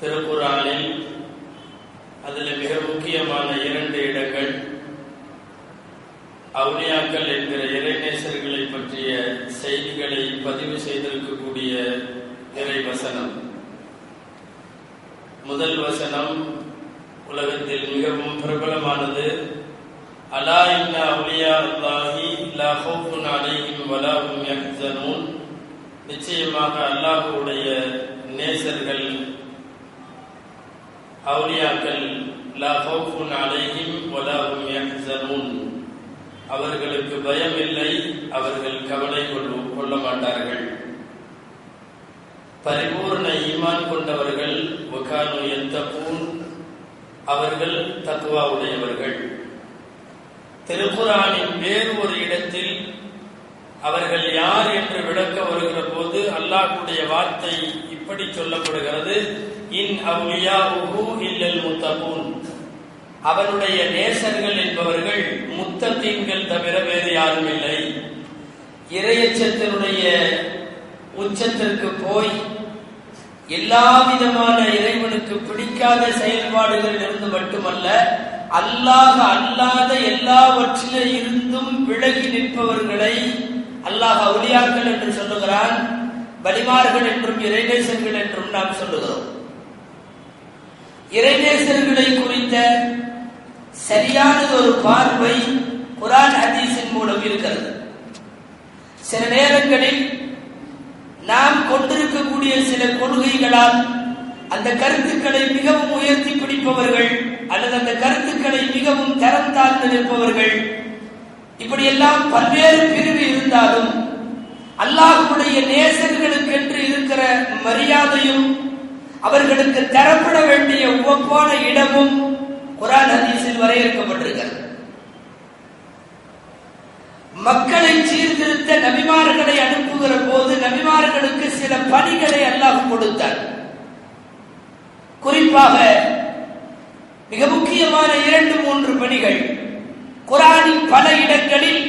திருக்குரானில் அதில் மிக முக்கியமான இரண்டு இடங்கள். அவுனியாக்கள் என்கிற இறைநேசர்களை பற்றிய செய்திகளை பதிவு செய்திருக்கக்கூடிய இறை வசனம் முதல் வசனம் உலகத்தில் மிகவும் பிரபலமானது அலா இன்ன அவுலியா அல்லாஹி லா ஹவுஃபுன் அலைஹிம் வலா ஹும் யஹ்சனூன். நிச்சயமாக அல்லாஹ்வுடைய நேசர்கள் அவுலியாக்கள் லா ஹவுஃபுன் அலைஹிம் வலா ஹும் யஹ்சனூன். அவர்களுக்கு பயம் இல்லை அவர்கள் கவலை கொள்ளும் கொள்ள மாட்டார்கள். பரிபூர்ண ஈமான் கொண்டவர்கள் வகானு எத்தபூன் அவர்கள் தத்துவா உடையவர்கள். திருக்குரானின் வேறு ஒரு இடத்தில் அவர்கள் யார் என்று விளக்க வருகிற போது அல்லாஹ்வுடைய வார்த்தை இப்படி சொல்லப்படுகிறது. இன் அவுலியா இல்லல் முத்தபூன் அவனுடைய நேசர்கள் என்பவர்கள் முத்தத்தீன்கள் தவிர வேறு யாரும் இல்லை. இறையச்சத்தினுடைய உச்சத்திற்கு போய் எல்லா விதமான இறைவனுக்கு பிடிக்காத செயல்பாடுகளில் இருந்து மட்டுமல்ல அல்லாஹ அல்லாத எல்லாவற்றில இருந்தும் விலகி நிற்பவர்களை அல்லாஹ் அவுளியாக்கள் என்று சொல்லுகிறான் வலிமார்கள் என்றும் இறைநேசர்கள் என்றும் நாம் சொல்லுகிறோம். இறைநேசர்களை குறித்த சரியானது ஒரு பார்வை குரான் ஹதீஸின் மூலம் இருக்கிறது. சில நேரங்களில் நாம் கொண்டிருக்கக்கூடிய சில கொள்கைகளால் அந்த கருத்துக்களை மிகவும் உயர்த்தி பிடிப்பவர்கள் அல்லது அந்த கருத்துக்களை மிகவும் தரம் தாழ்ந்து நிற்பவர்கள் இப்படியெல்லாம் பல்வேறு பிரிவு இருந்தாலும் அல்லாஹுடைய நேசர்களுக்கென்று இருக்கிற மரியாதையும் அவர்களுக்கு தரப்பட வேண்டிய உவப்பான இடமும் குரான் ஹதீஸில் வரையறுக்கப்பட்டிருக்கிறது. மக்களை சீர்திருத்த நபிமார்களை அனுப்புகிற போது நபிமார்களுக்கு சில பணிகளை அல்லாஹ் கொடுத்தார். குறிப்பாக மிக முக்கியமான இரண்டு மூன்று பணிகள். குரானின் பல இடங்களில்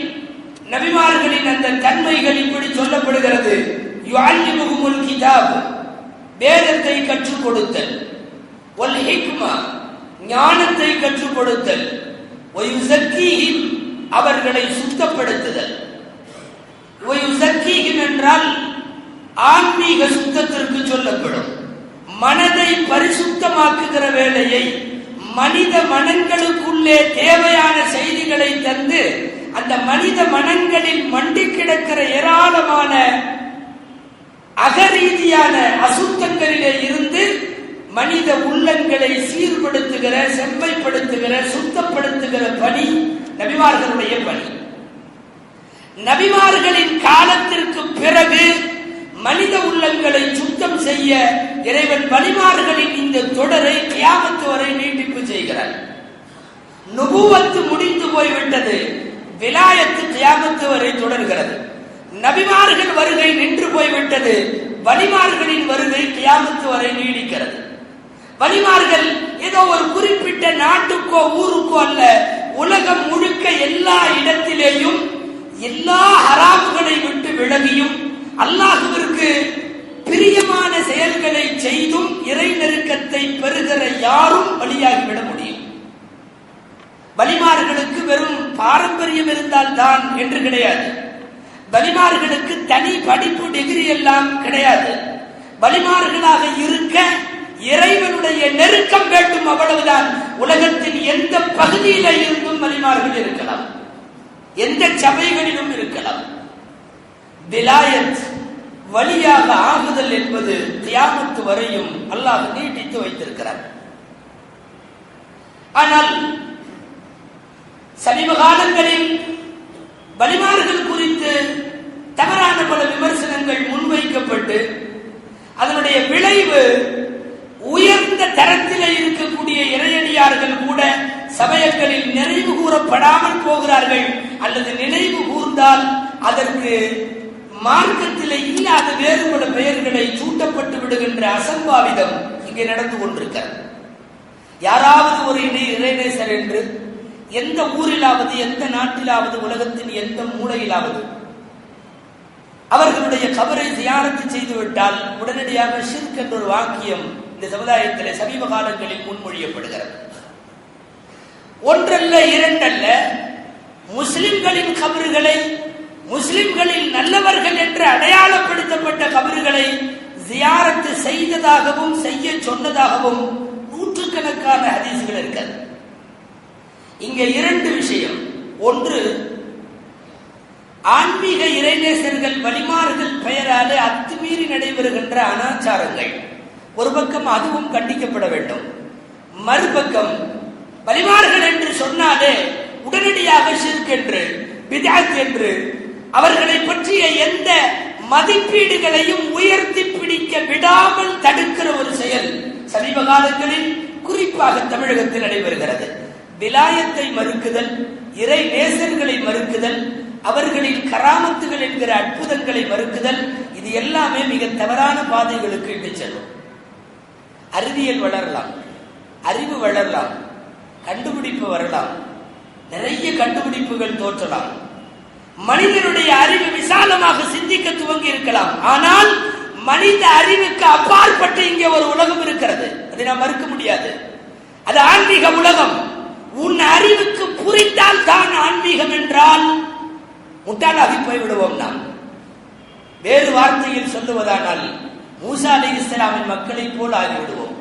நபிமார்களின் அந்த தன்மைகள் இப்படி சொல்லப்படுகிறது. யுஅல்லிமுகுமுல் கிதாப். வேதத்தை கற்றுக் கொடுத்தல் ஒல் ஹிக்மா ஞானத்தை கற்றுக் கொடுத்தல் ஒயுசக்கீஹிம் அவர்களை சுத்தப்படுத்துதல். ஒயுசக்கீஹிம் என்றால் ஆன்மீக சுத்தத்திற்கு சொல்லப்படும். மனதை பரிசுத்தமாக்குகிற வேலையை மனித மனங்களுக்குள்ளே தேவையான செய்திகளை தந்து அந்த மனித மனங்களில் மண்டி கிடக்கிற ஏராளமான அகரீதியான அசுத்தங்களிலே இருந்து மனித உள்ளங்களை சீர்படுத்துகிற செம்மைப்படுத்துகிற சுத்தப்படுத்துகிற பணி நபிமார்களுடைய பணி. நபிமார்களின் காலத்திற்கு பிறகு மனித உள்ளங்களை சுத்தம் செய்ய இறைவன் வழிமார்களின் இந்த தொடரை கியாமத்து வரை நீட்டிப்பு செய்கிறார். நுபுவத்து முடிந்து போய்விட்டது. விலாயத்து கியாமத்து வரை தொடர்கிறது. நபிமார்கள் வருகை நின்று போய்விட்டது. வலிமார்களின் வருகை கியாமத்து வரை நீடிக்கிறது. வலிமார்கள் ஏதோ ஒரு குறிப்பிட்ட நாட்டுக்கோ ஊருக்கோ அல்ல உலகம் முழுக்க எல்லா இடத்திலேயும் எல்லா ஹராமுகளை விட்டு விலகியும் அல்லாஹுவிற்கு பிரியமான செயல்களை செய்தும் இறை நெருக்கத்தை பெறுகிற யாரும் வழியாகிவிட முடியும். வழிமார்களுக்கு வெறும் பாரம்பரியம் இருந்தால் தான் என்று கிடையாது. வலிமார்களுக்கு தனி படிப்பு டிகிரி எல்லாம் கிடையாது. வலிமார்களாக இருக்க இறைவனுடைய நெருக்கம் வேண்டும் அவ்வளவுதான். உலகத்தின் எந்த பகுதியில இருந்தும் வலிமார்கள் இருக்கலாம். எந்த சபைகளிலும் இருக்கலாம். விலாயத் வழியாக ஆகுதல் என்பது தியாகத்து வரையும் அல்லாஹ் நீட்டித்து வைத்திருக்கிறார். ஆனால் சமீப காலங்களில் வலிமார்கள் குறித்து தவறான பல விமர்சனங்கள் முன்வைக்கப்பட்டு அதனுடைய விளைவு உயர்ந்த தரத்தில் இருக்கக்கூடிய இறையடியார்கள் கூட சபையங்களில் நினைவு கூறப்படாமல் போகிறார்கள் அல்லது நினைவு கூர்ந்தால் அதற்கு மார்க்கத்தில் இல்லாத வேறு பல பெயர்களை சூட்டப்பட்டு விடுகின்ற அசம்பாவிதம் இங்கே நடந்து கொண்டிருக்கிறது. யாராவது ஒரு இணை இறைநேசர் என்று எந்த ஊரிலாவது எந்த நாட்டிலாவது உலகத்தின் எந்த மூலையிலாவது. அவர்களுடைய கபரை தியானத்து செய்துவிட்டால் உடனடியாக ஷிர்க் என்ற ஒரு வாக்கியம் இந்த சமுதாயத்திலே சமீப காலங்களில் முன்மொழியப்படுகிறது. ஒன்றல்ல இரண்டல்ல முஸ்லிம்களின் கபறுகளை முஸ்லிம்களில் நல்லவர்கள் என்று அடையாளப்படுத்தப்பட்ட கபறுகளை ஜியாரத்து செய்ததாகவும் செய்ய சொன்னதாகவும் நூற்றுக்கணக்கான ஹதீசுகள் இருக்கிறது. இங்க இரண்டு விஷயம். ஒன்று ஆன்மீக இறைநேசர்கள் வழிமாறுதல் பெயராலே அத்துமீறி நடைபெறுகின்ற அனாச்சாரங்கள். ஒரு பக்கம் அதுவும் கண்டிக்கப்பட வேண்டும். மறுபக்கம் வழிமாறுகள் என்று சொன்னாலே உடனடியாக ஷிர்க் என்று என்று அவர்களை பற்றிய எந்த மதிப்பீடுகளையும் உயர்த்தி பிடிக்க விடாமல் தடுக்கிற ஒரு செயல் சமீப காலங்களில் குறிப்பாக தமிழகத்தில் நடைபெறுகிறது. விலாயத்தை மறுக்குதல் இறை நேசர்களை மறுக்குதல் அவர்களின் கராமத்துகள் என்கிற அற்புதங்களை மறுக்குதல் இது எல்லாமே மிக தவறான பாதைகளுக்கு இட்டு செல்லும். அறிவியல் வளரலாம் அறிவு வளரலாம் கண்டுபிடிப்பு வரலாம் நிறைய கண்டுபிடிப்புகள் தோற்றலாம். மனிதனுடைய அறிவு விசாலமாக சிந்திக்க துவங்கி இருக்கலாம். ஆனால் மனித அறிவுக்கு அப்பாற்பட்டு இங்கே ஒரு உலகம் இருக்கிறது. அதை நாம் மறுக்க முடியாது. அது ஆன்மீக உலகம். உன் அறிவுக்கு புரிந்தால் தான் ஆன்மீகம் என்றால் முட்டாளாகி போய்விடுவோம் நாம். வேறு வார்த்தையில் சொல்லுவதானால் மூசா அலி இஸ்லாமின் மக்களைப் போல் ஆகிவிடுவோம்.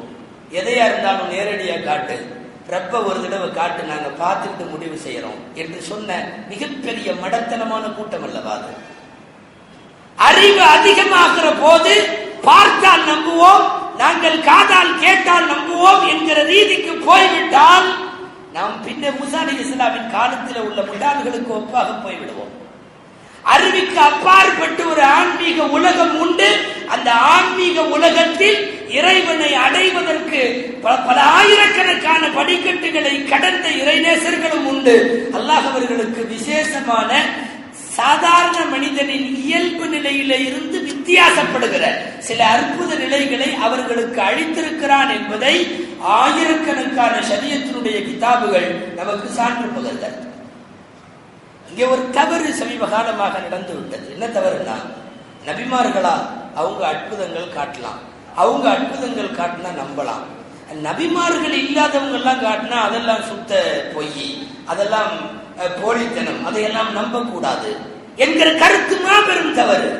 எதையா இருந்தாலும் நேரடியாக காட்டு. ரப்ப ஒரு தடவை காட்டு நாங்க பார்த்துட்டு முடிவு செய்யறோம் என்று சொன்ன மிகப்பெரிய மடத்தனமான கூட்டம் அல்லவா அது? அறிவு அதிகமாகிற போது பார்த்தால் நம்புவோம் நாங்கள் காதால் கேட்டால் நம்புவோம் என்கிற ரீதிக்கு போய்விட்டால் நாம் பின்னே முசா இஸ்லாமின் காலத்தில் உள்ள முட்டாள்களுக்கு ஒப்பாக போய்விடுவோம். அருவிக்கு அப்பாற்பட்டு ஒரு ஆன்மீக உலகம் உண்டு. அந்த ஆன்மீக உலகத்தில் இறைவனை அடைவதற்கு பல பல ஆயிரக்கணக்கான படிக்கட்டுகளை கடந்த இறைநேசர்களும் உண்டு. அல்லாஹ் அவர்களுக்கு விசேஷமான சாதாரண மனிதனின் இயல்பு நிலையில இருந்து வித்தியாசப்படுகிற சில அற்புத நிலைகளை அவர்களுக்கு அளித்திருக்கிறான் என்பதை ஆயிரக்கணக்கான சரியத்தினுடைய கிதாபுகள் நமக்கு சான்று முதல்ல இங்கே ஒரு தவறு சமீப காலமாக நடந்து விட்டது. என்ன தவறுனா நபிமார்களா அவங்க அற்புதங்கள் காட்டலாம். அவங்க அற்புதங்கள் காட்டினா நம்பலாம். நபிமார்கள் இல்லாதவங்க எல்லாம் காட்டினா அதெல்லாம் சுத்த பொய் அதெல்லாம் போலித்தனம் அதையெல்லாம் நம்பக்கூடாது. என்கிற கருத்து மாபெரும் தவறு.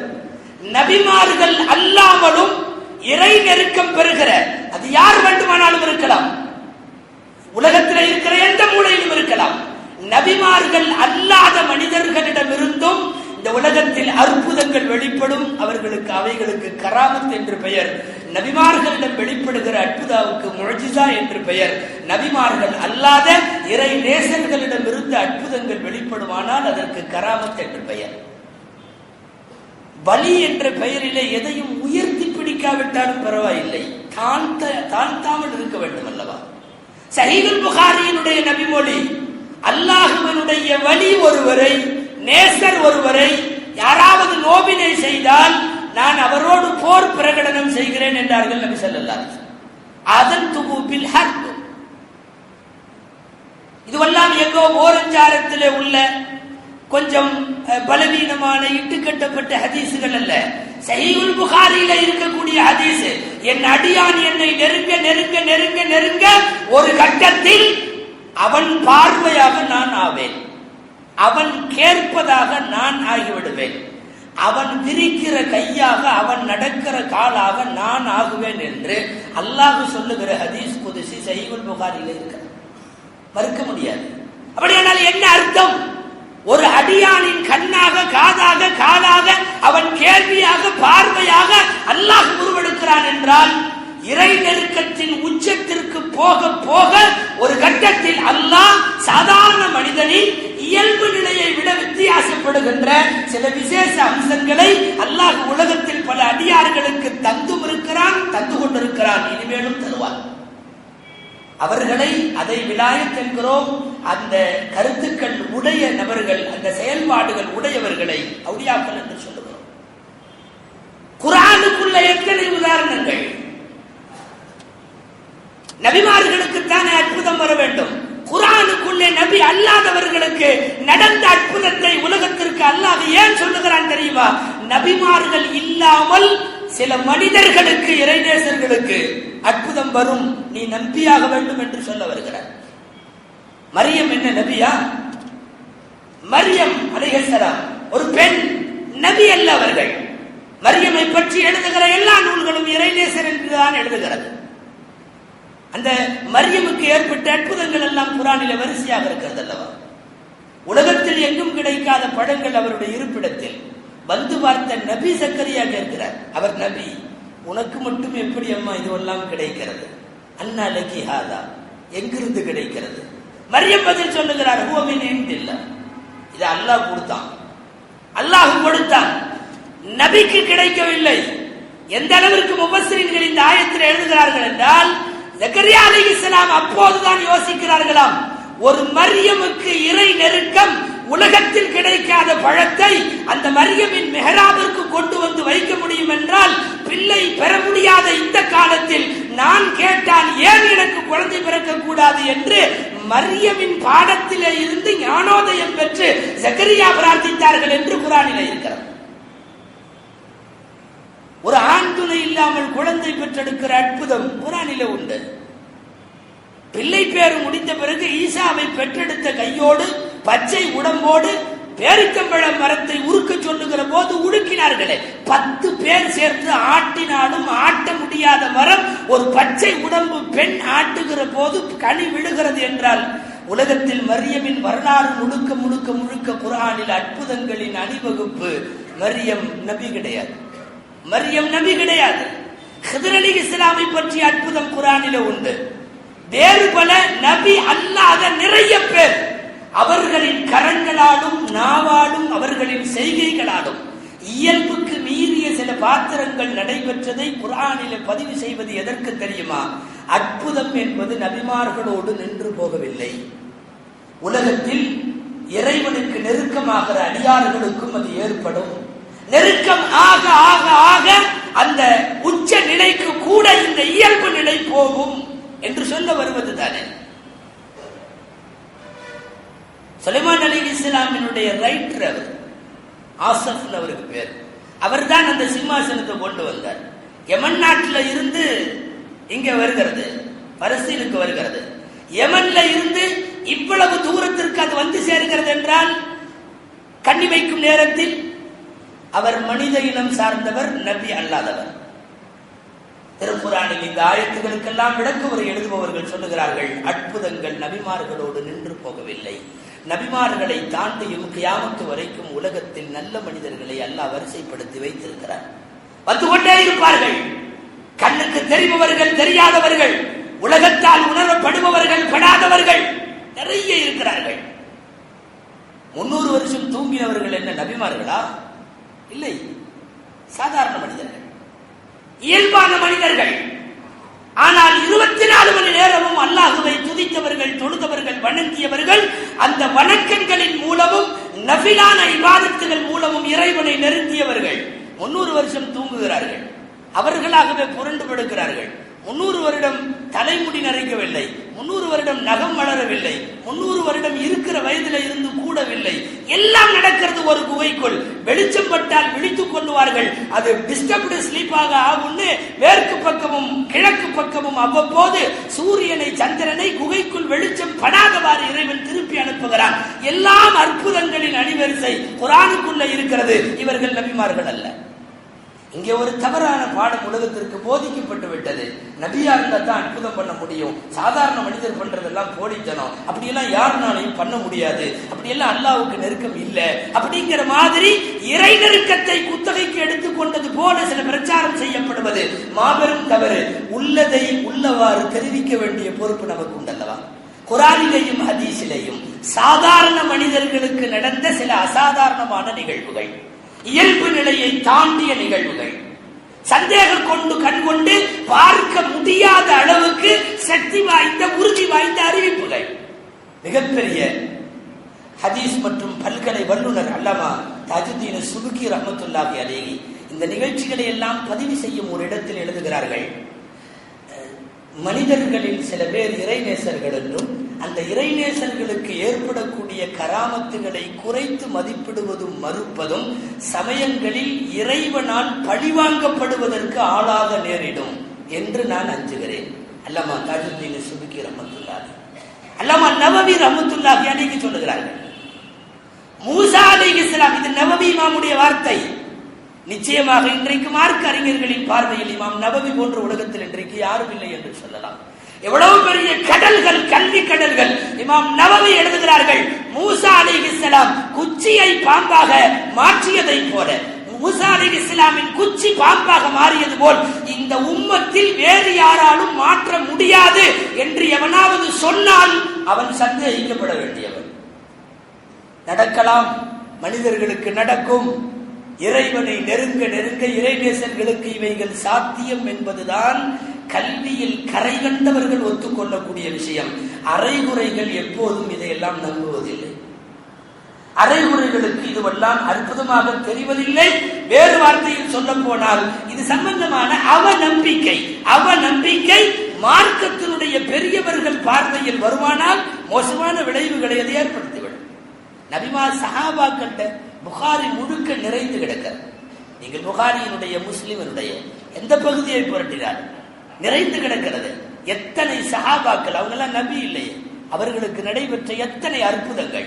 நபிமார்கள் அல்லாமலும் இறை நெருக்கம் பெறுகிற அது யார் வேண்டுமானாலும் இருக்கலாம். உலகத்தில் இருக்கிற எந்த மூலையிலும் இருக்கலாம். நபிமார்கள் அல்லாத மனிதர்களிடமிருந்தும் இந்த உலகத்தில் அற்புதங்கள் வெளிப்படும் அவர்களுக்கு அவைகளுக்கு கராமத் என்று பெயர். நபிமார்களிடம் வெளிப்படுகிற அற்புதாவுக்கு முழஜிசா என்று பெயர். நபிமார்கள் அல்லாத இறை நேசர்களிடமிருந்து அற்புதங்கள் வெளிப்படுமானால் அதற்கு கராமத் என்று பெயர். வலி என்ற பெயரிலே எதையும் உயர்த்தி பிடிக்காவிட்டாலும் பரவாயில்லை. தாழ்த்த தாழ்த்தாமல் இருக்க வேண்டும் அல்லவா? சஹீதுல் புகாரியினுடைய நபிமொழி அல்லாஹுவனுடைய வழி ஒருவரை நேசர் ஒருவரை யாராவது நோவினை செய்தால் நான் அவரோடு போர் பிரகடனம் செய்கிறேன் என்றார்கள் நபி சொல்லல்லா அதன் தொகுப்பில் ஹர்ப். இதுவெல்லாம் எங்கோ ஓரஞ்சாரத்திலே உள்ள கொஞ்சம் பலவீனமான இட்டுக்கட்டப்பட்ட ஹதீசுகள் அல்ல. சஹீஹுல் புகாரியில இருக்கக்கூடிய ஹதீஸ் என் அடியான் என்னை நெருங்க நெருங்க நெருங்க நெருங்க ஒரு கட்டத்தில் அவன் பார்வையாக நான் ஆவேன். அவன் கேட்பதாக நான் ஆகிவிடுவேன். அவன் விரிக்கிற கையாக அவன் நடக்கிற காலாக நான் ஆகுவேன் என்று அல்லாஹ் சொல்லுகிற ஹதீஸ் குதிசி சஹீஹுல் புகாரில் இருக்கிறது மறுக்க முடியாது. அப்படியானால் என்ன அர்த்தம்? ஒரு அடியானின் கண்ணாக காதாக காலாக அவன் கேள்வியாக பார்வையாக அல்லாஹ் உருவெடுக்கிறான் என்றால் இறை நெருக்கத்தின் உச்சத்திற்கு போக போக ஒரு கட்டத்தில் அல்லாஹ் சாதாரண மனிதனின் இயல்பு நிலையை விட வித்தியாசப்படுகின்ற சில விசேஷ அம்சங்களை அல்லாஹ் உலகத்தில் பல அடியார்களுக்கு தந்தும் இருக்கிறான் தந்து கொண்டிருக்கிறான். இனிமேலும் தருவான். அவர்களை அதை விலாயத் என்கிறோம். அந்த கருத்துக்கள் உடைய நபர்கள் அந்த செயல்பாடுகள் உடையவர்களை அவுடியாக்கள் என்று சொல்லுகிறோம். குரானுக்குள்ள எத்தனை உதாரணங்கள்? நபிமார்களுக்குத்தானே அற்புதம் வர வேண்டும்? குரானுக்குள்ளே நபி அல்லாதவர்களுக்கு நடந்த அற்புதத்தை உலகத்திற்கு அல்லாது ஏன் சொல்லுகிறான் தெரியுமா? நபிமார்கள் இல்லாமல் சில மனிதர்களுக்கு இறைநேசர்களுக்கு அற்புதம் வரும். நீ நம்பியாக வேண்டும் என்று சொல்ல வருகிறார். மரியம் என்ன நபியா? மரியம் அலைஹிஸ்ஸலாம் ஒரு பெண் நபி அல்ல அவர்கள். மரியமை பற்றி எழுதுகிற எல்லா நூல்களும் இறைநேசர் என்றுதான் எழுதுகிறது. அந்த மரியமுக்கு ஏற்பட்ட அற்புதங்கள் எல்லாம் குரானில வரிசையாக இருக்கிறது அல்லவா உலகத்தில் எங்கும் கிடைக்காத படங்கள் அவருடைய இருப்பிடத்தில். வந்து பார்த்த நபி சக்கரியாக இருக்கிறார் அவர் நபி உனக்கு மட்டும் எப்படி அம்மா இதுவெல்லாம் கிடைக்கிறது? அண்ணா லக்கி ஹாதா எங்கிருந்து கிடைக்கிறது? மரியம் பதில் சொல்லுகிறார் ஹுவமின் இல்ல இது அல்லாஹ் கொடுத்தான். அல்லாஹ் கொடுத்தான். நபிக்கு கிடைக்கவில்லை. எந்த அளவிற்கு முபஸ்ரீன்கள் இந்த ஆயத்தில் எழுதுகிறார்கள் என்றால் ஜக்கரியா அலைஹிஸ்ஸலாம் அப்போதுதான் யோசிக்கிறார்களாம். ஒரு மரியமுக்கு இறை நெருக்கம் உலகத்தில் கிடைக்காத பழத்தை அந்த மரியமின் மெஹராபிற்கு கொண்டு வந்து வைக்க முடியும் என்றால் பிள்ளை பெற முடியாத இந்த காலத்தில் நான் கேட்டால் ஏன் எனக்கு குழந்தை பிறக்க கூடாது என்று மரியமின் பாடத்திலே இருந்து ஞானோதயம் பெற்று ஜக்கரியா பிரார்த்தித்தார்கள் என்று குரானிலே இருக்கிறது. ஒரு ஆண் துணை இல்லாமல் குழந்தை பெற்றெடுக்கிற அற்புதம் குரானில உண்டு. பிள்ளை பேறு முடிந்த பிறகு ஈசாவை பெற்றெடுத்த கையோடு பச்சை உடம்போடு பேரிக்கம்பழ மரத்தை உருக்க சொல்லுகிற போது உடுக்கினார்களே. பத்து பேர் சேர்த்து ஆட்டினாலும் ஆட்ட முடியாத மரம் ஒரு பச்சை உடம்பு பெண் ஆட்டுகிற போது கனி விழுகிறது என்றால் உலகத்தில் மரியமின் வரலாறு முழுக்க முழுக்க முழுக்க குரானில் அற்புதங்களின் அணிவகுப்பு மரியம் நபி கிடையாது. மரியம் நபி கிடையாது. ஹிதரலி இஸ்லாமை பற்றிய அற்புதம் குரானில உண்டு. வேறு பல நபி அல்லாத நிறைய பேர் அவர்களின் கரங்களாலும் நாவாலும் அவர்களின் செய்கைகளாலும் இயல்புக்கு மீறிய சில பாத்திரங்கள் நடைபெற்றதை குரானில பதிவு செய்வது எதற்கு தெரியுமா? அற்புதம் என்பது நபிமார்களோடு நின்று போகவில்லை. உலகத்தில் இறைவனுக்கு நெருக்கமாகிற அடியார்களுக்கும் அது ஏற்படும். நெருக்கம் ஆக ஆக ஆக அந்த உச்ச நிலைக்கு கூட இந்த இயல்பு நிலை போகும் என்று சொல்ல வருவது தானே சுலைமான் அலி இஸ்லாமினுடைய ரைட்டர் அவர் ஆசப் அவருக்கு பேர். அவர்தான் அந்த சிம்மாசனத்தை கொண்டு வந்தார். யமன் நாட்டில் இருந்து இங்க வருகிறது பரசீனுக்கு வருகிறது. யமன்ல இருந்து இவ்வளவு தூரத்திற்கு அது வந்து சேர்கிறது என்றால் கண்ணி வைக்கும் நேரத்தில் அவர் மனித இனம் சார்ந்தவர் நபி அல்லாதவர். திருக்குறானில் இந்த ஆயத்துகளுக்கெல்லாம் விளக்க உரை எழுதுபவர்கள் சொல்லுகிறார்கள் அற்புதங்கள் நபிமார்களோடு நின்று போகவில்லை. நபிமார்களை தாண்டியும் கியாமத்து வரைக்கும் உலகத்தில் நல்ல மனிதர்களை அல்லாஹ் வரிசைப்படுத்தி வைத்திருக்கிறார். வந்து கொண்டே இருப்பார்கள். கண்ணுக்கு தெரிபவர்கள் தெரியாதவர்கள் உலகத்தால் உணரப்படுபவர்கள் படாதவர்கள் நிறைய இருக்கிறார்கள். முன்னூறு வருஷம் தூங்கினவர்கள் என்ன நபிமார்களா? இல்லை. சாதாரண மனிதர்கள். இயல்பான மனிதர்கள். ஆனால் இருபத்தி நாலு மணி நேரமும் அல்லாஹுவை துதித்தவர்கள் தொழுதவர்கள் வணங்கியவர்கள் அந்த வணக்கங்களின் மூலமும் நபிலான இவாதத்துகள் மூலமும் இறைவனை நெருங்கியவர்கள். முன்னூறு வருஷம் தூங்குகிறார்கள். அவர்களாகவே புரண்டு படுக்கிறார்கள். முன்னூறு வருடம் தலைமுடி நரைக்கவில்லை. முன்னூறு வருடம் நகம் வளரவில்லை. முன்னூறு வருடம் இருக்கிற வயதில் இருந்து கூடவில்லை. எல்லாம் நடக்கிறது ஒரு குகைக்குள். வெளிச்சம் பட்டால் விழித்துக் கொள்வார்கள் அது டிஸ்டர்ப்டு ஸ்லீப்பாக ஆகும்னு மேற்கு பக்கமும் கிழக்கு பக்கமும் அவ்வப்போது சூரியனை சந்திரனை குகைக்குள் வெளிச்சம் படாதவாறு இறைவன் திருப்பி அனுப்புகிறான். எல்லாம் அற்புதங்களின் அணிவரிசை குரானுக்குள்ள இருக்கிறது. இவர்கள் நபிமார்கள் அல்ல. இங்கே ஒரு தவறான பாடம் உலகத்திற்கு போதிக்கப்பட்டு விட்டது. நபியா இருந்தா தான் அற்புதம் பண்ண முடியும். சாதாரண மனிதர் பண்றதெல்லாம் போடித்தனம் அப்படியெல்லாம் யாருனாலையும் பண்ண முடியாது. அப்படியெல்லாம் அல்லாவுக்கு நெருக்கம் இல்லை. அப்படிங்கிற மாதிரி இறை நெருக்கத்தை குத்தகைக்கு எடுத்துக்கொண்டது போல சில பிரச்சாரம் செய்யப்படுவது மாபெரும் தவறு. உள்ளதை உள்ளவாறு தெரிவிக்க வேண்டிய பொறுப்பு நமக்கு உண்டல்லவா? குரானிலையும் ஹதீசிலையும் சாதாரண மனிதர்களுக்கு நடந்த சில அசாதாரணமான நிகழ்வுகள். இயல்பு நிலையை தாண்டிய நிகழ்வுகள். சந்தேகம் கொண்டு கண் கொண்டு பார்க்க முடியாத அளவுக்கு சக்தி வாய்ந்த உறுதி வாய்ந்த அறிவிப்புகள். மிகப்பெரிய ஹதீஸ் மற்றும் பல்கலை வல்லுனர் அல்லமா தாஜுத்தீன சுபுக்கி ரஹமத்துல்லாஹி அலேஹி இந்த நிகழ்ச்சிகளை எல்லாம் பதிவு செய்யும் ஒரு இடத்தில் எழுதுகிறார்கள். மனிதர்களில் சில பேர் இறைநேசர்கள் என்றும் அந்த இறைநேசர்களுக்கு ஏற்படக்கூடிய கராமத்துகளை குறைத்து மதிப்பிடுவதும் மறுப்பதும் சமயங்களில் இறைவனால் பழிவாங்கப்படுவதற்கு ஆளாக நேரிடும் என்று நான் அஞ்சுகிறேன். அல்லமா தாஜுத்தீன் சுபுக்கி ரஹமத்துல்லாஹி. அல்லமா நவவி ரஹமத்துல்லாஹி அன்னைக்கு சொல்லுகிறார்கள். மூசா அலி இஸ்லாம் இது நவவி இமாமுடைய வார்த்தை. நிச்சயமாக இன்றைக்கு மார்க்க அறிஞர்களின் பார்வையில் இமாம் நவவி போன்ற உலகத்தில் இன்றைக்கு யாரும் இல்லை என்று சொல்லலாம். எவ்வளவு பெரிய கடல்கள் கல்வி கடல்கள். இமாம் நவவி எழுதுகிறார்கள் மூசா அலி இஸ்லாம் குச்சியை பாம்பாக மாற்றியதை போல. மூசா அலி இஸ்லாமின் குச்சி பாம்பாக மாறியது போல் இந்த உம்மத்தில் வேறு யாராலும் மாற்ற முடியாது என்று எவனாவது சொன்னால் அவன் சந்தேகிக்கப்பட வேண்டியவன். நடக்கலாம் மனிதர்களுக்கு நடக்கும். இறைவனை நெருங்க நெருங்க இறைநேசர்களுக்கு இவைகள் சாத்தியம் என்பதுதான் கல்வியில் கரை கண்டவர்கள் ஒத்துக்கொள்ளக்கூடிய விஷயம். அரைகுறைகள் எப்போதும் இதையெல்லாம் நம்புவதில்லை. அரைகுறைகளுக்கு இதுவெல்லாம் அற்புதமாக தெரிவதில்லை. வேறு வார்த்தையில் சொல்ல போனால் இது சம்பந்தமான அவ நம்பிக்கை அவ நம்பிக்கை மார்க்கத்தினுடைய பெரியவர்கள் பார்வையில் வருமானால் மோசமான விளைவுகளை அது ஏற்படுத்திவிடும். நபிமா சஹாபாக்கிட்ட புகாரி முழுக்க நிறைந்து கிடக்கிறது. நீங்கள் புகாரியினுடைய முஸ்லிமனுடைய எந்த பகுதியை புரட்டினார் நிறைந்து கிடக்கிறது. எத்தனை சஹாபாக்கள் அவங்க எல்லாம் நபி இல்லையே. அவர்களுக்கு நடைபெற்ற எத்தனை அற்புதங்கள்.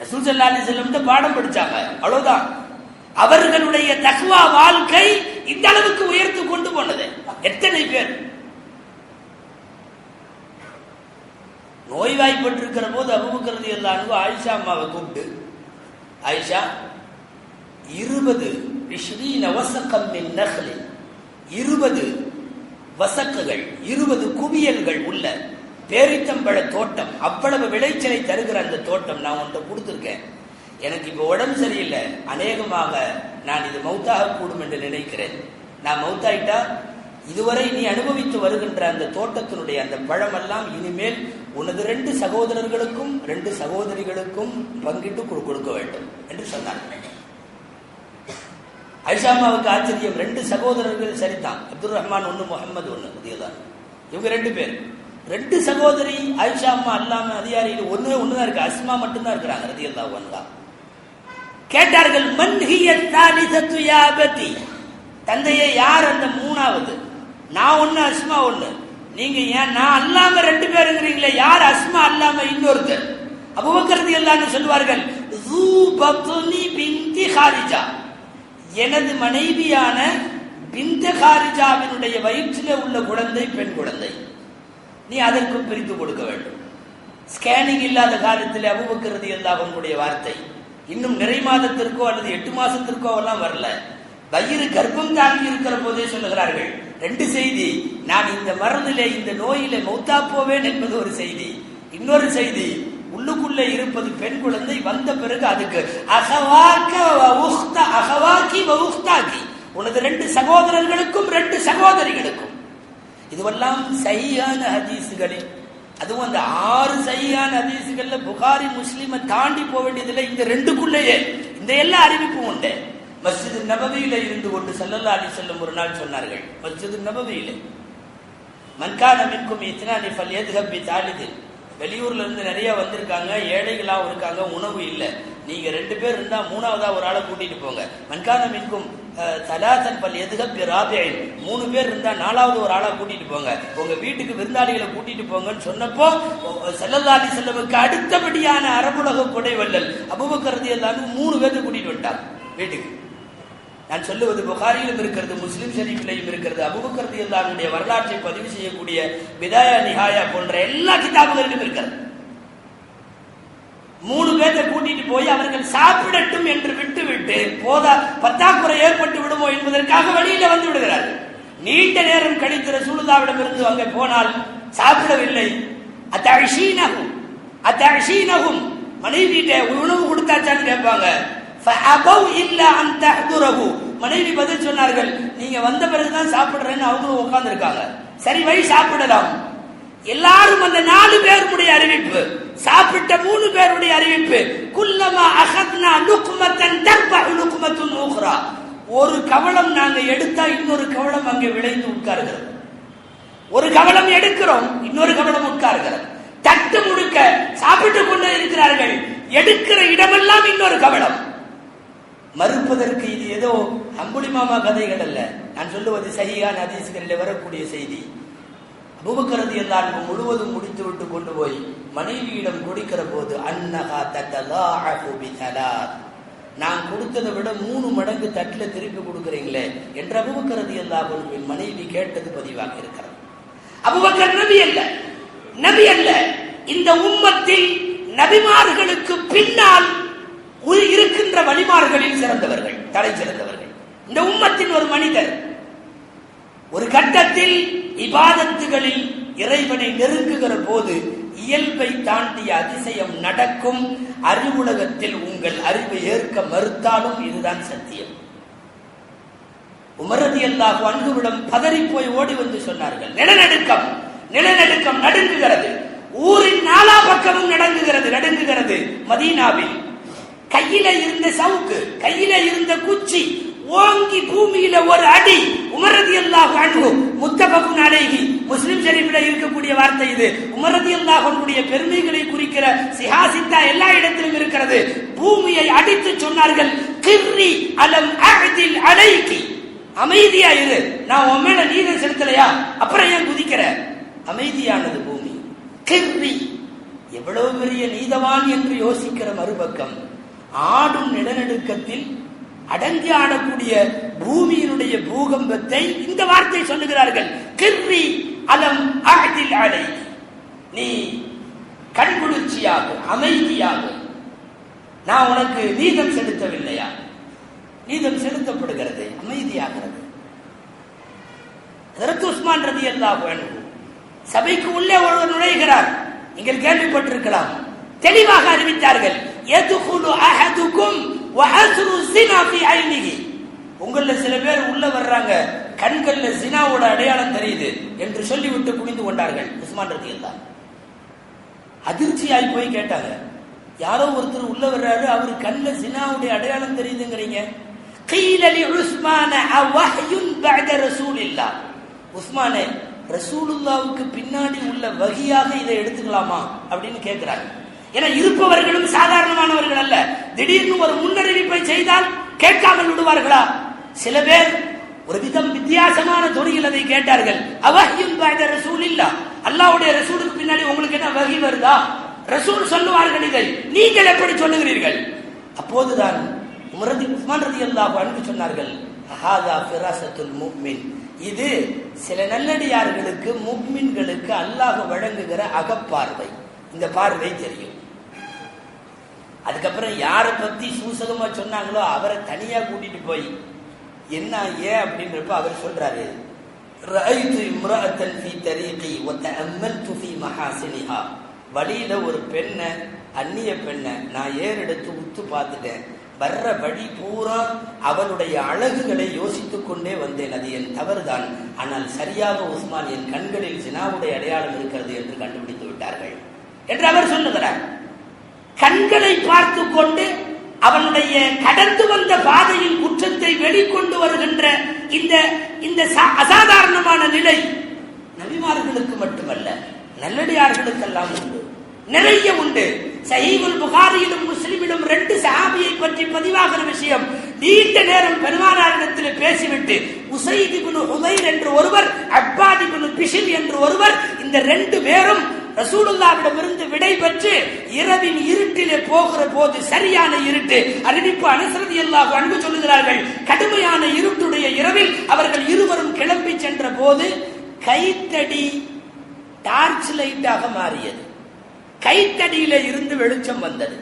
ரசூல் பாடம் படிச்சாங்க. அவ்வளவுதான். அவர்களுடைய தகுவா வாழ்க்கை இந்த அளவுக்கு உயர்த்து கொண்டு போனது. எத்தனை பேர்? நோய்வாய்ப்பட்டிருக்கிற போது அபுபக்கிறது எல்லாரும் ஆயிஷா அம்மாவை கூப்பிட்டு ஆயிஷா இருபது இருபது வசக்குகள் இருபது குவியல்கள் உள்ள பேரித்தம்பழ தோட்டம் அவ்வளவு விளைச்சலை தருகிற அந்த தோட்டம் நான் உன்கிட்ட கொடுத்துருக்கேன். எனக்கு இப்போ உடம்பு சரியில்லை. அநேகமாக நான் இது மௌத்தாக கூடும் என்று நினைக்கிறேன். நான் மௌத்தாயிட்டா? இதுவரை நீ அனுபவித்து வருகின்ற அந்த தோட்டத்தினுடைய அந்த பழமெல்லாம் இனிமேல் உனது ரெண்டு சகோதரர்களுக்கும் ரெண்டு சகோதரிகளுக்கும் பங்கிட்டு கொடு- கொடுக்க வேண்டும் என்று சொன்னார்கள். ஐஷாமாவுக்கு ஆச்சரியம் ரெண்டு சகோதரர்கள் சரிதான். அப்துல் ரஹ்மான் ஒன்று முகமது ஒன்று இதுதான் இவங்க ரெண்டு பேர். ரெண்டு சகோதரி ஆயிஷா அம்மா அல்லாம அதிகாரிகள் ஒன்று ஒண்ணுதான் இருக்கு. அஸ்மா மட்டும்தான் இருக்கிறாங்க ரதியல்லா ஒன்லா கேட்டார்கள் மன் ஹிய தாலிசத்து தந்தையே யார் அந்த மூணாவது? நான் ஒன்று அஸ்மா ஒண்ணு. நீங்க ஏன் நான் அல்லாம ரெண்டு பேருங்கிறீங்களே யார் அஸ்மா அல்லாம இன்னொருத்தர்? அபுபக்கரதி எல்லான்னு சொல்வார்கள் எனது மனைவியான பிந்த காரிஜாவினுடைய வயிற்றில் உள்ள குழந்தை பெண் குழந்தை. நீ அதற்கும் பிரித்து கொடுக்க வேண்டும். ஸ்கேனிங் இல்லாத காலத்தில் அபுபக்கிறது எல்லாம் உங்களுடைய வார்த்தை இன்னும் நிறை மாதத்திற்கோ அல்லது எட்டு மாசத்திற்கோ எல்லாம் வரல. வயிறு கர்ப்பம் தாங்கி இருக்கிற போதே சொல்லுகிறார்கள் ரெண்டு செய்தி நான் இந்த மரணிலே இந்த நோயிலே மௌத்தா போவேன் என்பது ஒரு செய்தி. இன்னொரு செய்தி உள்ளுக்குள்ளே இருப்பது பெண் குழந்தை வந்த பிறகு அதுக்கு அகவாக்க வ அகவாக்கி வ உனது ரெண்டு சகோதரர்களுக்கும் ரெண்டு சகோதரிகளுக்கும். இதுவெல்லாம் சையான ஹதீஸுகளில். அதுவும் அந்த ஆறு சையான ஹதீசுகள்ல புகாரி முஸ்லிமை தாண்டி போக வேண்டியதில்லை. இந்த ரெண்டுக்குள்ளேயே. இந்த எல்லா அறிவிப்பும் உண்டு. மஸ்ஜிது நபவியில இருந்து கொண்டு சல்லல்லா அலி செல்லும் ஒரு நாள் சொன்னார்கள். மஸ்ஜிது நபவியில. மன்கான மின்கும் இத்னானி ஃபல் எதுகப்பி தாலிதில் வெளியூர்ல இருந்து நிறைய வந்திருக்காங்க ஏழைகளாகவும் இருக்காங்க உணவு இல்லை. நீங்க ரெண்டு பேர் இருந்தா மூணாவதா ஒரு ஆளை கூட்டிட்டு போங்க. மன்கான மின்கும் தலாசன் பல் எதுகப்பி ராபியின் மூணு பேர் இருந்தா நாலாவது ஒரு ஆளா கூட்டிட்டு போங்க. உங்க வீட்டுக்கு விருந்தாளிகளை கூட்டிட்டு போங்கன்னு சொன்னப்போ செல்லல்லாலி செல்லவுக்கு அடுத்தபடியான அரபுலக கொடை வள்ளல் அபுபக்கரதி எல்லாரும் மூணு பேர்த்து கூட்டிட்டு வந்துட்டாங்க வீட்டுக்கு. நான் சொல்லுவது புகாரியிலும் இருக்கிறது முஸ்லிம் ஷரீஃபிலையும் இருக்கிறது. அபுபக்கரதி அல்லாஹ்வுடைய வரலாற்றை பதிவு செய்யக்கூடிய விதாயா நிஹாயா போன்ற எல்லா கிதாபுகளிலும் இருக்கிறது. மூணு பேர்த்த கூட்டிட்டு போய் அவர்கள் சாப்பிடட்டும் என்று விட்டு விட்டு போதா பத்தாக்குறை ஏற்பட்டு விடுமோ என்பதற்காக வெளியில வந்து விடுகிறார்கள். நீண்ட நேரம் கழித்து ரசூலுல்லாவிடம் இருந்து அங்கே போனால் சாப்பிடவில்லை. அத்தழிஷீனகும் அத்தழிஷீனகும் மனைவிட்ட உணவு கொடுத்தாச்சான்னு கேட்பாங்க. ஃபஅபவ் இல்லா மனைவி பதில் சொன்னார்கள் நீங்க வந்த பிறகுதான் சாப்பிடுறேன்னு அவங்களும் உட்கார்ந்திருக்காங்க. சரி வழி சாப்பிடலாம். எல்லாரும் அந்த நாலு பேருடைய அறிவிப்பு சாப்பிட்ட மூணு பேருடைய அறிவிப்பு குல்லமா அகத்னா லுக்மத்தன் தர்பஹு லுக்மத்துன் உக்ரா. ஒரு கவளம் நாங்க எடுத்தா இன்னொரு கவளம் அங்கே விளைந்து உட்கார்கிறது. ஒரு கவளம் எடுக்கிறோம் இன்னொரு கவளம் உட்கார்கிறது. தட்டு முழுக்க சாப்பிட்டுக் கொண்டு இருக்கிறார்கள். எடுக்கிற இடமெல்லாம் இன்னொரு கவளம். மறுப்பதற்கு இது ஏதோ அம்புலி மாமா கதைகள் அல்ல. நான் சொல்லுவது சகிகான் ஹதீஸ்களில் வரக்கூடிய செய்தி. அபுபக்கரது எல்லாம் முழுவதும் முடித்து விட்டு கொண்டு போய் மனைவியிடம் கொடுக்கிற போது அன்னகா தத்தலாஹு பிதலாத். நான் கொடுத்ததை விட மூணு மடங்கு தட்டில் திருப்பி கொடுக்குறீங்களே என்ற அபுபக்கரது எல்லாம் மனைவி கேட்டது பதிவாக இருக்கிறது. அபுபக்கர் நபி அல்ல. நபி அல்ல. இந்த உம்மத்தில் நபிமார்களுக்கு பின்னால் இருக்கின்ற வழிமார்களில் சிறந்தவர்கள் தலை சிறந்தவர்கள். இந்த உம்மத்தின் ஒரு மனிதர் ஒரு கட்டத்தில் இபாதத்துகளில் இறைவனை நெருங்குகிற போது இயல்பை தாண்டிய அதிசயம் நடக்கும். அறிவுலகத்தில் உங்கள் அறிவை ஏற்க மறுத்தாலும் இதுதான் சத்தியம். உமரதி அல்லாஹ் அன்புவிடம் பதறி போய் ஓடி வந்து சொன்னார்கள் நிலநடுக்கம் நிலநடுக்கம் நடுங்குகிறது. ஊரின் நாலா பக்கமும் நடங்குகிறது நடுங்குகிறது. மதீனாவில் கையில இருந்த சவுக்கு கையில இருந்த குச்சி ஓங்கி பூமியில ஒரு அடி உமரதி அல்லாஹ் அன்பு முத்தபகும் அலைகி முஸ்லிம் ஷரீஃபில் இருக்கக்கூடிய வார்த்தை இது. உமரதி அல்லாஹனுடைய பெருமைகளை குறிக்கிற சிஹாசித்தா எல்லா இடத்திலும் இருக்கிறது. பூமியை அடித்து சொன்னார்கள் கிர்ரி அலம் அகதில் அலைகி அமைதியா இரு. நான் உன் மேல நீதம் செலுத்தலையா? அப்புறம் ஏன் குதிக்கிற? அமைதியானது பூமி. கிர்ரி. எவ்வளவு பெரிய நீதவான் என்று யோசிக்கிற மறுபக்கம். ஆடும் நிலநடுக்கத்தில் அடங்கி ஆடக்கூடிய பூமியினுடைய பூகம்பத்தை இந்த வார்த்தை சொல்லுகிறார்கள். கிர்ரி அலம் அகதில் அலை. நீ கண்குளிர்ச்சியாக அமைதியாக நான் உனக்கு நீதம் செலுத்தவில்லையா? நீதம் செலுத்தப்படுகிறது அமைதியாகிறது. ஹதரத் உஸ்மான் ரதி அல்லாஹ் சபைக்கு உள்ளே ஒருவர் நுழைகிறார். நீங்கள் கேள்விப்பட்டிருக்கலாம். தெளிவாக அறிவித்தார்கள். எதுகுலு உங்கள சில பேர் உள்ள வர்றாங்க. கண்கள்ல ஜினாவோட அடையாளம் தெரியுது என்று சொல்லிவிட்டு குனிந்து கொண்டார்கள் உஸ்மான் ரதி அதிர்ச்சி ஆகி போய் கேட்டாங்க. யாரோ ஒருத்தர் உள்ள வர்றாரு அவர் கண்ணுல ஜினாவுடைய அடையாளம் தெரியுதுங்கிறீங்க. கீழலி உஸ்மான அவ்வஹ்யுன் பஅத இல்லா உஸ்மானே ரசூலுல்லாவுக்கு பின்னாடி உள்ள வகையாக இதை எடுத்துக்கலாமா? அப்படின்னு கேட்கிறாங்க. என இருப்பவர்களும் சாதாரணமானவர்கள் அல்ல. திடீர்னு ஒரு முன்னறிவிப்பை செய்தால் கேட்காமல் விடுவார்களா? சில பேர் ஒரு விதம் வித்தியாசமான துணியில் அதை கேட்டார்கள். அவஹ்யும் ரசூல் இல்ல அல்லாஹ்வுடைய ரசூலுக்கு பின்னாடி உங்களுக்கு என்ன வகி வருதா? ரசூல் சொல்லுவார்கள் இதை. நீங்கள் எப்படி சொல்லுகிறீர்கள்? அப்போதுதான் உமரதி உஸ்மான் ரதி அல்லாஹ் அன்பு சொன்னார்கள் ஹாதா ஃபிராசத்துல் முக்மின் இது சில நல்லடியார்களுக்கு முக்மின்களுக்கு அல்லாஹ் வழங்குகிற அகப்பார்வை. இந்த பார்வை தெரியும். அதுக்கப்புறம் யாரை பத்தி சூசகமா சொன்னாங்களோ அவரை தனியா கூட்டிட்டு போய் என்ன ஏன் அப்படின்றப்ப அவர் சொல்றாரு رأيت امرأة في طريقي وتأملت في محاسنها வழியில ஒரு பெண்ணை அந்நிய பெண்ணை நான் ஏறெடுத்து உத்து பார்த்துட்டேன் வர்ற வழி பூரா அவளுடைய அழகுகளை யோசித்துக் கொண்டே வந்தேன் அது என் தவறுதான் ஆனால் சரியாக உஸ்மான் என் கண்களில் சினாவுடைய அடையாளம் இருக்கிறது என்று கண்டுபிடித்து விட்டார்கள் என்று அவர் சொல்லுகிறார் கண்களை பார்த்து கொண்டு அவனுடைய கடந்து வந்த பாதையின் குற்றத்தை வெளிக்கொண்டு வருகின்ற இந்த இந்த சா- அசாதாரணமான நிலை நபிமார்களுக்கு மட்டுமல்ல நல்லடியார்களுக்கெல்லாம் உண்டு. நிறைய உண்டு. சஹீபுல் புகாரியிலும் முஸ்லிமிலும் ரெண்டு சஹாபியை பற்றி பதிவாகிற விஷயம் நீண்ட நேரம் பெருமானாரிடத்தில் பேசிவிட்டு உசைதி இப்னு உதைர் என்று ஒருவர் அப்பாதி இப்னு பிஷில் என்று ஒருவர் இந்த ரெண்டு பேரும் ரசூலுல்லாவிடமிருந்து விடை பெற்று இரவின் இருட்டிலே போகிற போது சரியான இருட்டு. அறிவிப்பு அனுசரதி அல்லாஹ் அன்பு சொல்லுகிறார்கள் கடுமையான இருட்டுடைய இரவில் அவர்கள் இருவரும் கிளம்பி சென்ற போது கைத்தடி டார்ச் லைட்டாக மாறியது. கைத்தடியில இருந்து வெளிச்சம் வந்தது.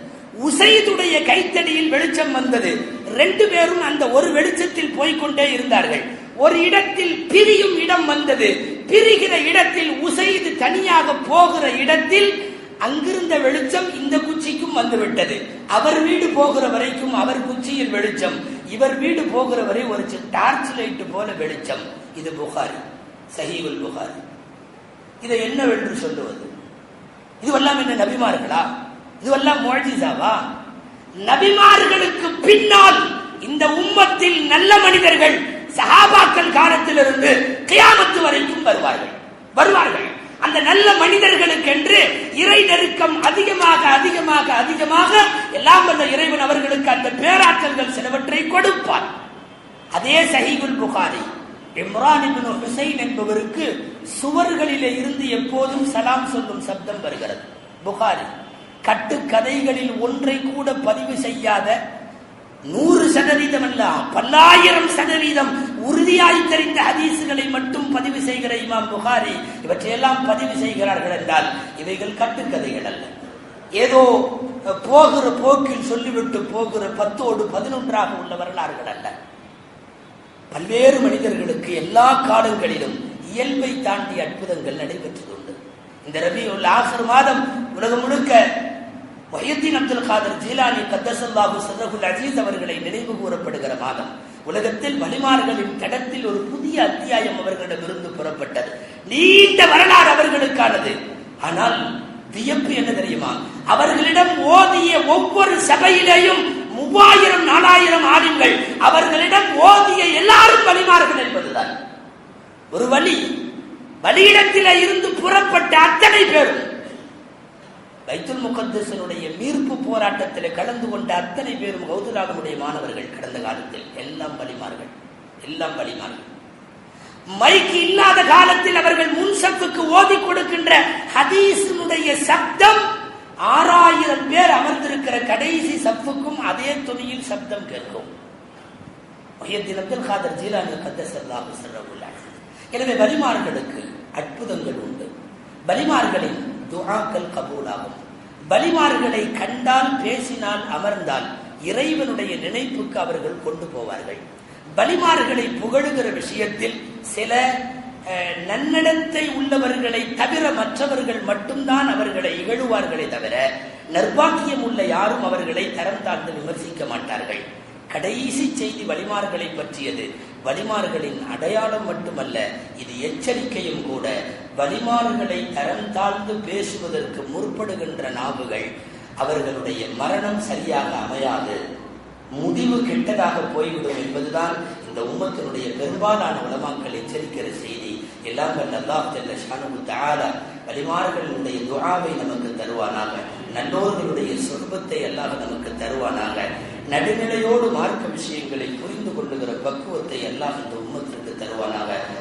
உசைதுடைய கைத்தடியில் வெளிச்சம் வந்தது. ரெண்டு பேரும் அந்த ஒரு வெளிச்சத்தில் போய்க்கொண்டே இருந்தார்கள். ஒரு இடத்தில் பிரியும் இடம் வந்தது. பிரிகிற இடத்தில் உசைது தனியாக போகிற இடத்தில் அங்கிருந்த வெளிச்சம் இந்த குச்சிக்கும் வந்துவிட்டது. அவர் வீடு போகிற வரைக்கும் அவர் குச்சியில் வெளிச்சம். இவர் வீடு போகிற வரை ஒரு டார்ச் லைட் போல வெளிச்சம். இது புகாரி சஹீவுல் புகாரி. இதை என்னவென்று சொல்லுவது? இதுவெல்லாம் என்ன நபிமார்களா? இதுவெல்லாம் முழஜிசாவா நபிமார்களுக்கு பின்னால் இந்த உம்மத்தில் நல்ல மனிதர்கள் சஹாபாக்கள் காலத்திலிருந்து கியாமத்து வரைக்கும் வருவார்கள். வருவார்கள். அந்த நல்ல மனிதர்களுக்கென்று இறை நெருக்கம் அதிகமாக அதிகமாக அதிகமாக எல்லாம் வந்த இறைவன் அவர்களுக்கு அந்த பேராற்றல்கள் சிலவற்றை கொடுப்பார். அதே சஹிகுல் புகாரி இம்ரான் ஹுசைன் என்பவருக்கு சுவர்களிலே இருந்து எப்போதும் சலாம் சொல்லும் சப்தம் வருகிறது. புகாரி கட்டுக்கதைகளில் ஒன்றை கூட பதிவு செய்யாத நூறு சதவீதம் அல்ல பல்லாயிரம் சதவீதம் உறுதியாய் தெரிந்த ஹதீசுகளை மட்டும் பதிவு செய்கிற இமாம் புகாரி இவற்றையெல்லாம் பதிவு செய்கிறார்கள் என்றால் இவைகள் கட்டுக்கதைகள் அல்ல. ஏதோ போகிற போக்கில் சொல்லிவிட்டு போகிற பத்தோடு பதினொன்றாக உள்ள வரலாறுகள் அல்ல. பல்வேறு மனிதர்களுக்கு எல்லா காலங்களிலும் இயல்பை தாண்டி அற்புதங்கள் நடைபெற்றதுண்டு. இந்த ரபியுல் ஆசர் மாதம் உலகம் முழுக்க வயத்தின் அப்துல் காதர் ஜீலானி கத்தசல்லாஹு சதகுல் அஜீஸ் அவர்களை நினைவு கூறப்படுகிற மாதம். உலகத்தில் வலிமார்களின் கடத்தில் ஒரு புதிய அத்தியாயம் அவர்களிடமிருந்து புறப்பட்டது. நீண்ட வரலாறு அவர்களுக்கானது. ஆனால் வியப்பு என்ன தெரியுமா? அவர்களிடம் ஓதிய ஒவ்வொரு சபையிலேயும் மூவாயிரம் நாலாயிரம் ஆலிம்கள் அவர்களிடம் ஓதிய எல்லாரும் வலிமார்கள் என்பதுதான். ஒரு வழி. வழியிடத்தில இருந்து புறப்பட்ட அத்தனை பேரும் பைத்துல் முகத்தசனுடைய மீர்ப்பு போராட்டத்தில் கலந்து கொண்ட அத்தனை பேரும் கௌதராகனுடைய மாணவர்கள் கடந்த காலத்தில். எல்லாம் வலிமார்கள். எல்லாம் வலிமார்கள். மைக்கு இல்லாத காலத்தில் அவர்கள் முன்சப்புக்கு ஓதி கொடுக்கின்ற ஹதீஸினுடைய சப்தம் ஆறாயிரம் பேர் அமர்ந்திருக்கிற கடைசி சப்புக்கும் அதே துணியில் சப்தம் கேட்கும். மையத்தின் அப்துல் காதர் ஜீலானி கத்தசல்லாஹு சர்ரவுல்லாஹ் எனவே வலிமார்களுக்கு அற்புதங்கள் உண்டு. பலிமார்களின் துஆக்கள் கபூலாகும். பலிமார்களை கண்டால் பேசினால் அமர்ந்தால் இறைவனுடைய நினைப்புக்கு அவர்கள் கொண்டு போவார்கள். பலிமார்களை புகழுகிற விஷயத்தில் சில அஹ், நன்னடத்தை உள்ளவர்களை தவிர மற்றவர்கள் மட்டும்தான் அவர்களை இகழுவார்களே தவிர நர்பாக்கியம் உள்ள யாரும் அவர்களை தரம் தாழ்ந்து விமர்சிக்க மாட்டார்கள். கடைசி செய்தி வழிமார்களை பற்றியது. வழிமார்களின் அடையாளம் மட்டுமல்ல இது எச்சரிக்கையும் கூட வழிமார்களை தரம் தாழ்ந்து பேசுவதற்கு முற்படுகின்ற நாவுகள் அவர்களுடைய மரணம் சரியாக அமையாது. முடிவு கெட்டதாக போய்விடும் என்பதுதான் இந்த உம்மத்தினுடைய பெரும்பாலான உலமாக்கள் எச்சரிக்கிற செய்தி. எல்லாம் நல்லா அல்லாஹ் ஜல்ல ஷானு தஆலா வலிமார்களுடைய துஆவை நமக்கு தருவானாக. நல்லோர்களுடைய சொர்பத்தை அல்லாஹ் நமக்கு தருவானாக. நடுநிலையோடு மார்க்க விஷயங்களை புரிந்து கொள்ளுகிற பக்குவத்தை அல்லாஹ் இந்த உம்மத்திற்கு தருவானாக.